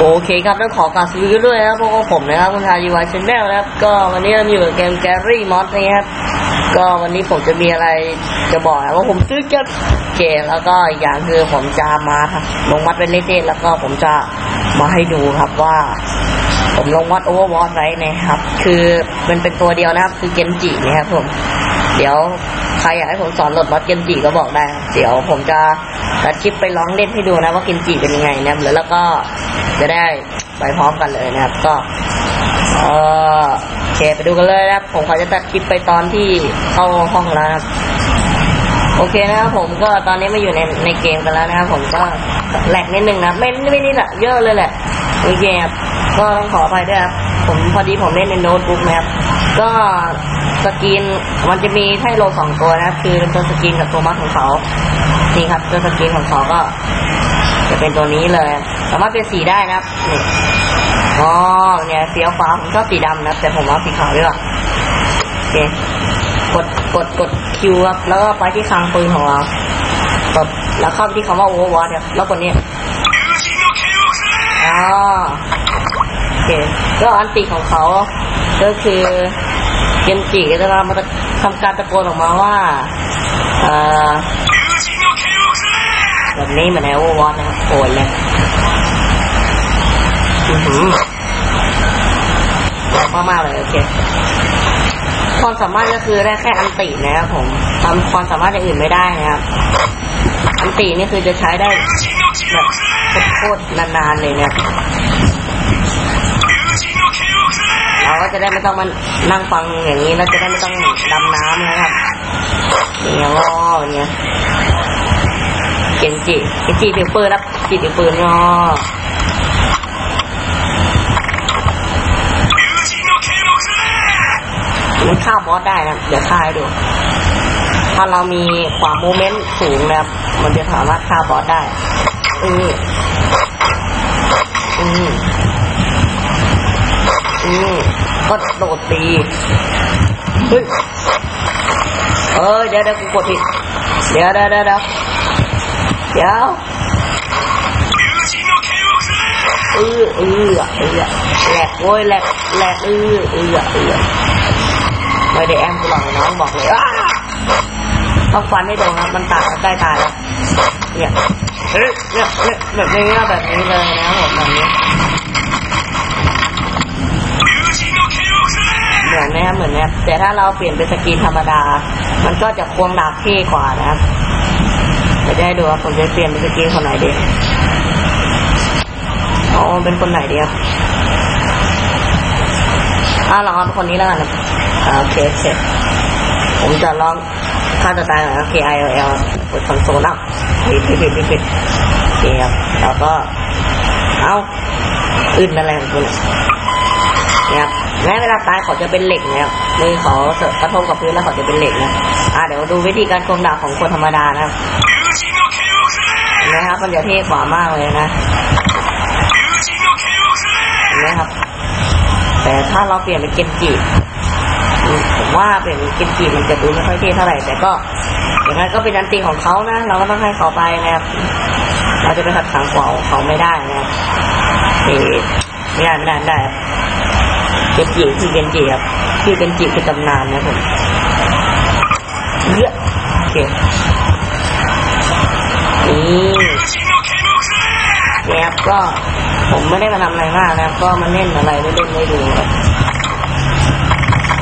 โอเคครับต้องขอกราบสวัสดีด้วยนะครับพวกผมนะครับคุณทายีวายชแนลนะครับ ก็วันนี้เราอยู่กับเกมแกรี่มอสนะครับ ก็วันนี้ผมจะมีอะไรจะบอกนะว่าผมซื้อเกมเกมแล้วก็อย่างคือผมจะมาลงมัดเป็นเลเจนด์แล้วก็ผมจะมาให้ดูครับว่า ผมลงมัดโอเวอร์วอตไว้นะครับ คือมันเป็นตัวเดียวนะครับคือเกนจินะครับผม เดี๋ยว รอยากให้ผมสอนโหลดมอดเกนจิก็บอกได้เดี๋ยวผมจะตัดคลิปไปลองเล่นให้ดูนะว่าเกนจิเป็นยังไงนะครับแล้วแล้วก็จะได้ไปพร้อมกันเลยนะครับ ก็เออโอเคไปดูกันเลยนะครับ ผมขอจะตัดคลิปไปตอนที่เข้าห้องแล้วนะครับโอเคนะครับผมก็ตอนนี้มาอยู่ในในเกมกันแล้วนะครับผมก็แหลกนิดนึงนะไม่ไม่นิดอะเยอะเลยแหละโอเคครับก็ต้องขออภัยด้วยครับผมพอดีผมเล่นในโน้ตบุ๊กนะครับ ก็สกรีนมันจะมีให้โลสองตัวนะคือเป็นตัวสกรีนกับตัวมัดของเขานี่ครับ ตัวสกรีนของเขาก็ จะเป็นตัวนี้เลย สามารถเป็นสีได้นะครับนี่อ๋อเนี่ยสีฟ้าผมชอบสีดำนะแต่ผมเอาสีขาวดีกว่าโอเคกดกดกดคิวครับแล้วก็ไปที่คลังปืนของเรากดแล้วเข้าไปที่คำว่า overwatch ครับแล้วกดนี้อ๋อโอเคก็อันติของเขาก็คือ เกนจิก็จะมาทำการตะโกนออกมาว่าแบบนี้เหมือนใน overwatch นะครับโอนเลยอือหือมากมากเลยโอเคความสามารถก็คือได้แค่อันตินะครับผมทำความสามารถอย่างอื่นไม่ได้นะครับ อันตินี่คือจะใช้ได้แบบโคตรนานๆเลยเนี่ย ก็จะได้ไม่ต้องมานั่งฟังอย่างนี้แล้วจะได้ไม่ต้องดำน้ำนะครับเงี้ยงออเงี้ยเกนจิเกนจิถือปืนรับจิถือปืนงอมันฆ่าบอสได้นะเดี๋ยวฆ่าให้ดู ถ้าเรามีความโมเมนต์สูงนะครับ มันจะสามารถฆ่าบอสได้ อืออืออือ ก็โดดตีเฮ้ยเอ้ยเดี๋ยวเดี๋ยวกูกดผิดเดี๋ยวเดี๋ยวเดี๋ยวเดี๋ยวเออเออเออแหลกโว้ยแหลกแหลกเออเออเออไม่ได้แอมกูหรอกน้องบอกเลยต้องฟันให้โดนครับมันตายใกล้ตายแล้วเนี่ยเฮ้ยเนี่ยเนี่ยแบบนี้แบบนี้เลยนะผมแบบนี้ นะครับเหมือนนะครับแต่ถ้าเราเปลี่ยนเป็นสกรีนธรรมดา มันก็จะควงดาบเท่กว่านะครับจะได้ดูว่าผมจะเปลี่ยนเป็นสกรีนคนไหนดีอ๋อเป็นคนไหนดีครับอ่าลองเอาเป็นคนนี้แล้วกันนะอ่าโอเคโอเคผมจะลองค่าตัวตายหน่อยโอเค I L L กดคอนโซลอัพผิดผิดผิดผิดผิดโอเคครับแล้วก็เอาอึดอะไรของคุณเนี่ยนะครับแม้เวลาตายเขาจะเป็นเหล็กนะครับมือเขากระทบกับพื้นแล้วเขาจะเป็นเหล็กนะอ่าเดี๋ยวดูวิธีการควงดาบของคนธรรมดานะครับนะครับมันจะเท่กว่ามากเลยนะเนไหมครับ แต่ถ้าเราเปลี่ยนเป็นเกนจิผมว่าเปลี่ยนเป็นเกนจิมันจะดูไม่ค่อยเท่เท่าไหร่แต่ก็อย่างนั้นก็เป็นอันตีของเขานะ เราก็ต้องให้เขาไปนะครับ เราจะไปขัดขังเขาเขาไม่ได้นะครับเอ๊ะไม่ได้ไม่ได้ไม่ได้ เกนจิคือเกนจิครับคือเกนจิคือตำนานนะผมเยอะโอเคนี่เนี่ยครับก็ผมไม่ได้มาทำอะไรมากนะครับ ก็มาเล่นอะไรไม่เล่นไม่ดูครับ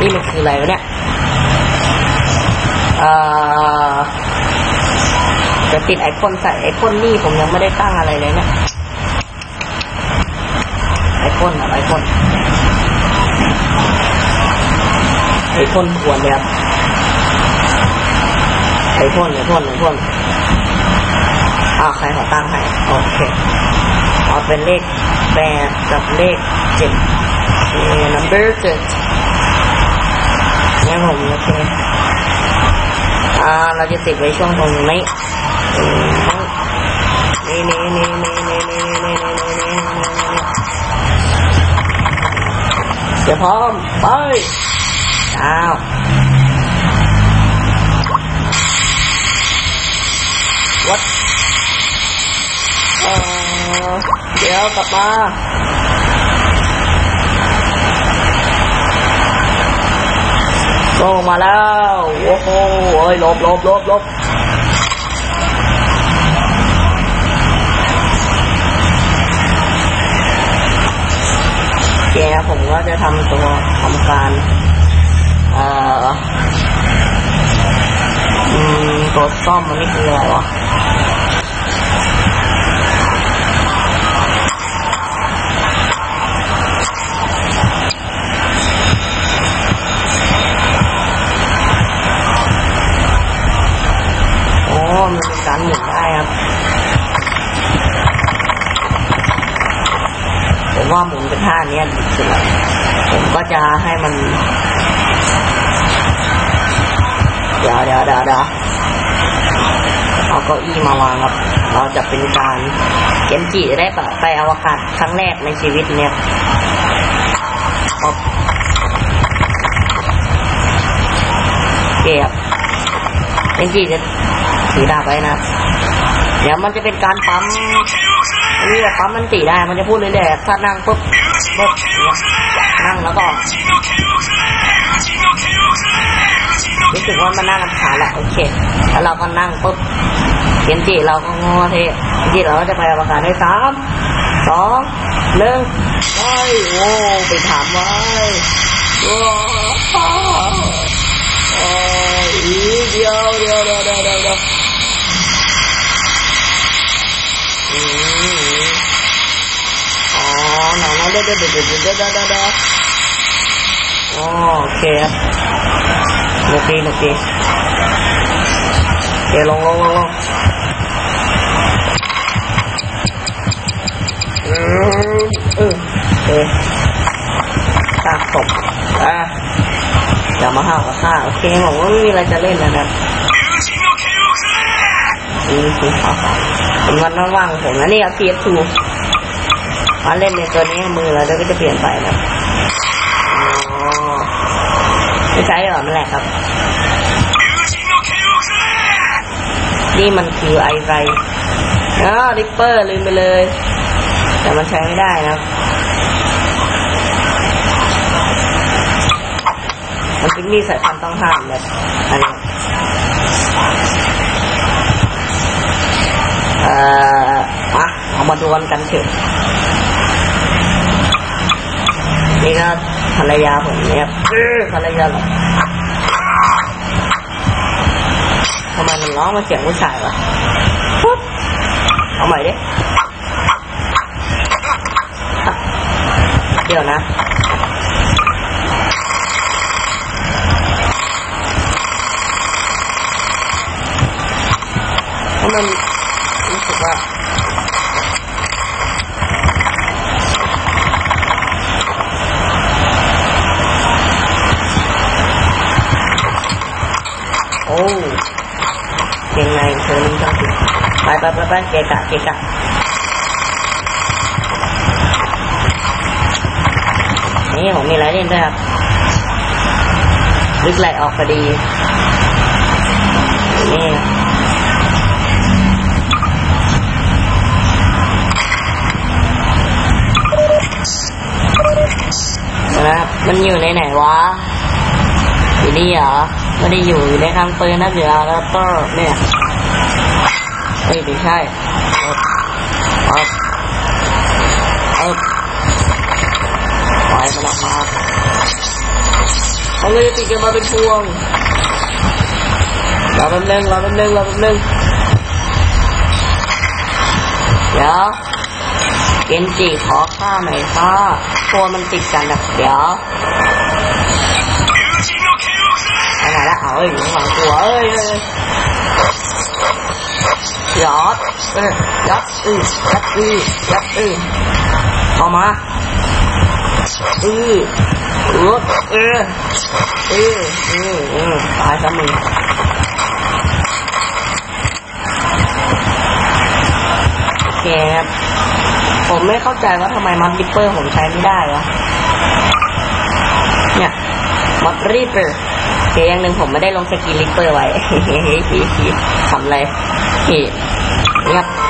นี่มันคืออะไรวะเนี่ยเอ่อจะติดไอพ่นใส่ไอพ่นนี่ผมยังไม่ได้ตั้งอะไรเลยเนี่ยไอพ่นอะไรพ่น ไอ้พ่นควรเลยครับไอ้พ่นไอ้พ่นไอ้พ่นอ้าวใครขอตั้งให้โอเคเอาเป็นเลขแปดกับเลขเจ็ดเอ่อ number เจ็ดเนี่ผมโอเคอ่าเราจะติดไว้ช่วงตรงนี้อืมนี่นี่นี่นี่นี่ ดี๋ยวพร้อม ไปอ้าว what เออเดี๋ยวกลับมาลงมาแล้ว โอ้โหเอ้ยหลบหลบหลบหลบ โอเคครับผมก็จะทำตัวทำการเอ่อตัวซ่อมมันนี่คืออะไรวะโอ้มันเป็นการหมุนได้ครับ ผม ว่าหมุนเป็นท่าเนี้ยดีสุดแล้วผมก็จะให้มัน เดี๋ยวเดี๋ยวเดี๋ยวเดี๋ยวเอาเก้าอี้มาวางครับ เราจะเป็นการเกมจิได้ไปไปอวกาศครั้งแรกในชีวิตเนี่ยครับเก็บเกมจิจะถือดาบไว้นะ เดี๋ยวมันจะเป็นการปั๊ม นี่แหละปั๊มมันตีได้ มันจะพูดเรื่อยๆถ้านั่งปุ๊บปุ๊บนั่งแล้วก็รู้สึกว่ามันน่ารำคาญแหละโอเค แล้วเราก็นั่งปุ๊บเขียนจีเราก็งอเทจีเราก็จะไปอวกาศด้สามสองหนึ่งไปโอ้ไปถามไว้โอ้ยเดียวเดียวเดียวเดียวเดียวเดียว หนังเดี๋ยวเดี๋ยวเดี๋ยวเดี๋ยวเดี๋ยวเดี๋ยวเดี๋ยวอ๋อโอเคครับหนุกดีหนุกดีเดี๋ยวลงลงลงลงเอืมเออเออตาตกอะอย่ามาห้าวกับข้าโอเคบอกว่าไม่มีอะไรจะเล่นแล้วนะอืมคือเขาเป็นวันว่างผมนะนี่ครับ PS2 มาเล่นในตัวนี้มือเราเดี๋ยวก็จะเปลี่ยนไปนะอ๋อไม่ใช้หรอมันแหละครับ นี่มันคือไอไรอ๋อริปเปอร์ลืมไปเลย แต่มันใช้ไม่ได้นะมันเป็นมีสายพันธุ์ต้องห้ามแบบอันนี้เอ่ออะเอามาดวลกันเถอะ นี่ก็ภรรยาผมเนี่ยเออภรรยาเหรอทำไมมันร้องมาเสียงผู้ชายวะปุ๊บเอาใหม่ดิอะเดี๋ยวนะเพราะมันรู้สึกว่า ก่งในเธอนี่ต้องสิไปไปไปไปเกะกะเกะกะนี่ผมมีอะไรเล่นด้วยครับลึกไหลออกพอดี นี่นะครับ มันอยู่ในไหนวะ อยู่นี่เหรอ ไม่ได้อยู่ในคำปืนนะเดี๋ยวแล้วก็เนี่ย เฮ้ยไม่ใช่เอบเอบปล่อยมันออกมาเขาเลยติดกันมาเป็นพวงรอแป๊บนึงรอแป๊บนึงรอแป๊บนึงเดี๋ยวเกนจิขอข้าหน่อยข้าตัวมันติดกันนะเดี๋ยวไปไหนละเอาเอ้ยหลังตัวเอ้ย ยอดเอ้ยยัดอือยัดอือยัดอือเอามาอือรถเออเออเออเออตายซะมึงโอเคครับผมไม่เข้าใจว่าทำไมมัดดิปเปอร์ผมใช้ไม่ได้วะเนี่ยมัดริปเปอร์เพียงหนึ่งผมไม่ได้ลงสกิลริปเปอร์ไว้ทำอะไร นี่ครับ